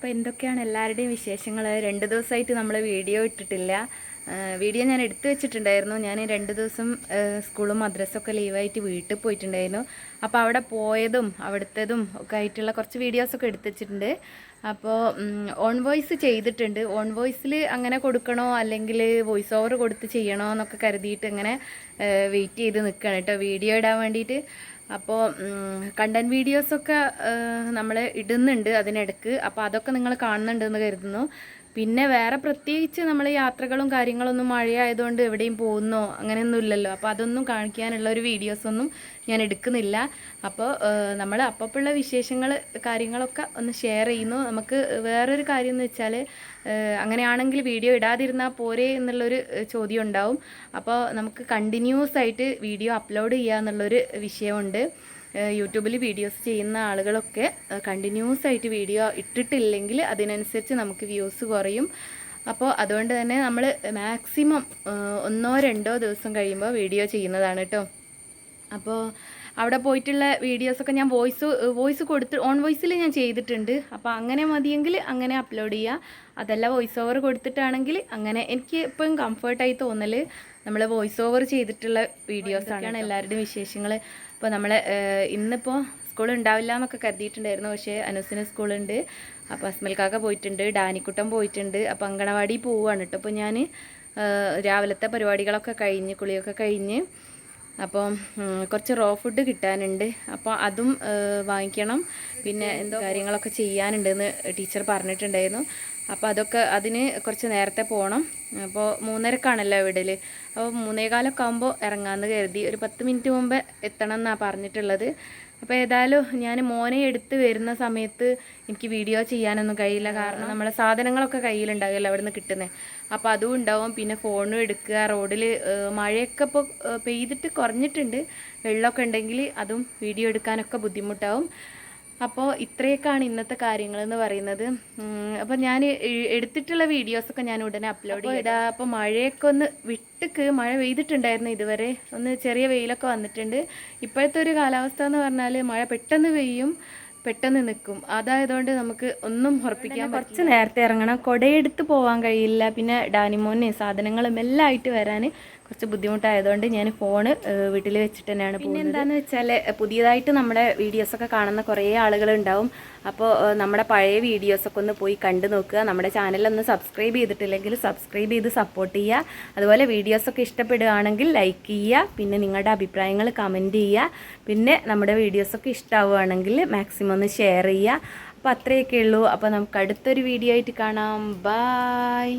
അപ്പോൾ എന്തൊക്കെയാണ് എല്ലാവരുടെയും വിശേഷങ്ങൾ രണ്ട് ദിവസമായിട്ട് നമ്മൾ വീഡിയോ ഇട്ടിട്ടില്ല. വീഡിയോ ഞാൻ എടുത്തു വെച്ചിട്ടുണ്ടായിരുന്നു. ഞാൻ രണ്ട് ദിവസം സ്കൂളും മദ്രസൊക്കെ ലീവായിട്ട് വീട്ടിൽ പോയിട്ടുണ്ടായിരുന്നു. അപ്പോൾ അവിടെ പോയതും അവിടുത്തതും ഒക്കെ ആയിട്ടുള്ള കുറച്ച് വീഡിയോസൊക്കെ എടുത്തു വെച്ചിട്ടുണ്ട്. അപ്പോൾ ഓൺ വോയിസ് ചെയ്തിട്ടുണ്ട്. ഓൺ വോയിസിൽ അങ്ങനെ കൊടുക്കണോ? അല്ലെങ്കിൽ വോയിസ് ഓവർ കൊടുത്ത് ചെയ്യണോ എന്നൊക്കെ കരുതിയിട്ട് ഇങ്ങനെ വെയിറ്റ് ചെയ്ത് നിൽക്കുകയാണ് കേട്ടോ. വീഡിയോ ഇടാൻ വേണ്ടിയിട്ട്. അപ്പോൾ കണ്ടന്റ് വീഡിയോസൊക്കെ നമ്മൾ ഇടുന്നുണ്ട് അതിനിടക്ക്. അപ്പോൾ അതൊക്കെ നിങ്ങൾ കാണുന്നുണ്ടെന്ന് കരുതുന്നു. പിന്നെ വേറെ പ്രത്യേകിച്ച് നമ്മൾ യാത്രകളും കാര്യങ്ങളൊന്നും മഴയായതുകൊണ്ട് എവിടെയും പോകുന്നോ അങ്ങനെയൊന്നും ഇല്ലല്ലോ അപ്പോൾ അതൊന്നും കാണിക്കാനുള്ള ഒരു വീഡിയോസൊന്നും ഞാൻ എടുക്കുന്നില്ല. അപ്പോൾ നമ്മൾ അപ്പപ്പുള്ള വിശേഷങ്ങൾ കാര്യങ്ങളൊക്കെ ഒന്ന് ഷെയർ ചെയ്യുന്നു. നമുക്ക് വേറൊരു കാര്യം എന്ന് വെച്ചാൽ അങ്ങനെയാണെങ്കിൽ വീഡിയോ ഇടാതിരുന്നാൽ പോരെ എന്നുള്ളൊരു ചോദ്യം ഉണ്ടാവും. അപ്പോൾ നമുക്ക് കണ്ടിന്യൂസ് ആയിട്ട് വീഡിയോ അപ്ലോഡ് ചെയ്യുക എന്നുള്ളൊരു വിഷയമുണ്ട്. യൂട്യൂബിൽ വീഡിയോസ് ചെയ്യുന്ന ആളുകളൊക്കെ കണ്ടിന്യൂസ് ആയിട്ട് വീഡിയോ ഇട്ടിട്ടില്ലെങ്കിൽ അതിനനുസരിച്ച് നമുക്ക് വ്യൂസ് കുറയും. അപ്പോൾ അതുകൊണ്ട് തന്നെ നമ്മൾ മാക്സിമം ഒന്നോ രണ്ടോ ദിവസം കഴിയുമ്പോൾ വീഡിയോ ചെയ്യുന്നതാണ് കേട്ടോ അപ്പോൾ അവിടെ പോയിട്ടുള്ള വീഡിയോസൊക്കെ ഞാൻ വോയിസ് വോയിസ് കൊടുത്ത് ഓൺ വോയിസിൽ ഞാൻ ചെയ്തിട്ടുണ്ട്. അപ്പോൾ അങ്ങനെ മതിയെങ്കിൽ അങ്ങനെ അപ്ലോഡ് ചെയ്യുക. അതല്ല വോയിസ് ഓവർ കൊടുത്തിട്ടാണെങ്കിൽ അങ്ങനെ എനിക്ക് ഇപ്പം കംഫർട്ടായി തോന്നൽ നമ്മൾ വോയിസ് ഓവർ ചെയ്തിട്ടുള്ള വീഡിയോസാണ് എല്ലാവരുടെയും വിശേഷങ്ങൾ ഇപ്പോൾ നമ്മൾ ഇന്നിപ്പോൾ സ്കൂൾ ഉണ്ടാവില്ല എന്നൊക്കെ കരുതിയിട്ടുണ്ടായിരുന്നു. പക്ഷേ അനുസിന് സ്കൂളുണ്ട്. അപ്പോൾ അസ്മൽക്കാക്ക പോയിട്ടുണ്ട് ഡാനിക്കുട്ടം പോയിട്ടുണ്ട്. അപ്പോൾ അങ്കണവാടി പോവുകയാണ് കേട്ടോ. അപ്പോൾ ഞാൻ രാവിലത്തെ പരിപാടികളൊക്കെ കഴിഞ്ഞ് കുളിയൊക്കെ കഴിഞ്ഞ് അപ്പോൾ കുറച്ച് റോ ഫുഡ് കിട്ടാനുണ്ട്. അപ്പോൾ അതും വാങ്ങിക്കണം. പിന്നെ എന്തോ കാര്യങ്ങളൊക്കെ ചെയ്യാനുണ്ടെന്ന് ടീച്ചർ പറഞ്ഞിട്ടുണ്ടായിരുന്നു. അപ്പോൾ അതൊക്കെ അതിന് കുറച്ച് നേരത്തെ പോകണം അപ്പോൾ മൂന്നരക്കാണല്ലോ വിടൽ അപ്പോൾ മൂന്നേകാലൊക്കെ ആകുമ്പോൾ ഇറങ്ങാമെന്ന് കരുതി. ഒരു പത്ത് മിനിറ്റ് മുമ്പ് എത്തണം എന്നാണ് പറഞ്ഞിട്ടുള്ളത്. അപ്പോൾ ഏതായാലും ഞാൻ മോനെ എടുത്ത് വരുന്ന സമയത്ത് എനിക്ക് വീഡിയോ ചെയ്യാനൊന്നും കഴിയില്ല. കാരണം നമ്മളെ സാധനങ്ങളൊക്കെ കയ്യിലുണ്ടാകില്ല അവിടെ നിന്ന് കിട്ടുന്നത് അപ്പോൾ അതും ഉണ്ടാവും. പിന്നെ ഫോണും എടുക്കുക. റോഡിൽ മഴയൊക്കെ ഇപ്പോൾ പെയ്തിട്ട് കുറഞ്ഞിട്ടുണ്ട്. വെള്ളമൊക്കെ ഉണ്ടെങ്കിൽ അതും വീഡിയോ എടുക്കാനൊക്കെ ബുദ്ധിമുട്ടാവും. അപ്പോൾ ഇത്രയൊക്കെയാണ് ഇന്നത്തെ കാര്യങ്ങൾ എന്ന് പറയുന്നത് അപ്പോൾ ഞാൻ എടുത്തിട്ടുള്ള വീഡിയോസൊക്കെ ഞാൻ ഉടനെ അപ്ലോഡ് ചെയ്താ. അപ്പോൾ മഴയൊക്കെ ഒന്ന് വിട്ടുക്ക്. മഴ പെയ്തിട്ടുണ്ടായിരുന്നു ഇതുവരെ. ഒന്ന് ചെറിയ വെയിലൊക്കെ വന്നിട്ടുണ്ട്. ഇപ്പോഴത്തെ ഒരു കാലാവസ്ഥ എന്ന് പറഞ്ഞാൽ മഴ പെട്ടെന്ന് പെയ്യും പെട്ടെന്ന് നിൽക്കും അതായതുകൊണ്ട് നമുക്ക് ഒന്നും ഉറപ്പിക്കാൻ കുറച്ച് നേരത്തെ ഇറങ്ങണം. കൊടയെടുത്ത് പോകാൻ കഴിയില്ല. പിന്നെ ഡാനിമോനെ സാധനങ്ങളും എല്ലാം ആയിട്ട് വരാൻ കുറച്ച് ബുദ്ധിമുട്ടായതുകൊണ്ട് ഞാൻ ഫോണ് വീട്ടിൽ വെച്ചിട്ട് തന്നെയാണ് പിന്നെ എന്താണെന്ന് വെച്ചാൽ പുതിയതായിട്ട് നമ്മുടെ വീഡിയോസൊക്കെ കാണുന്ന കുറേ ആളുകളുണ്ടാവും. അപ്പോൾ നമ്മുടെ പഴയ വീഡിയോസൊക്കെ ഒന്ന് പോയി കണ്ടു നോക്കുക. നമ്മുടെ ചാനലൊന്ന് സബ്സ്ക്രൈബ് ചെയ്തിട്ടില്ലെങ്കിൽ സബ്സ്ക്രൈബ് ചെയ്ത് സപ്പോർട്ട് ചെയ്യുക. അതുപോലെ വീഡിയോസൊക്കെ ഇഷ്ടപ്പെടുകയാണെങ്കിൽ ലൈക്ക് ചെയ്യുക. പിന്നെ നിങ്ങളുടെ അഭിപ്രായങ്ങൾ കമന്റ് ചെയ്യുക. പിന്നെ നമ്മുടെ വീഡിയോസൊക്കെ ഇഷ്ടമാവുകയാണെങ്കിൽ മാക്സിമം ഒന്ന് ഷെയർ ചെയ്യുക. അപ്പോൾ അത്രയൊക്കെ ഉള്ളൂ അപ്പോൾ നമുക്ക് അടുത്തൊരു വീഡിയോ ആയിട്ട് കാണാം. ബായ്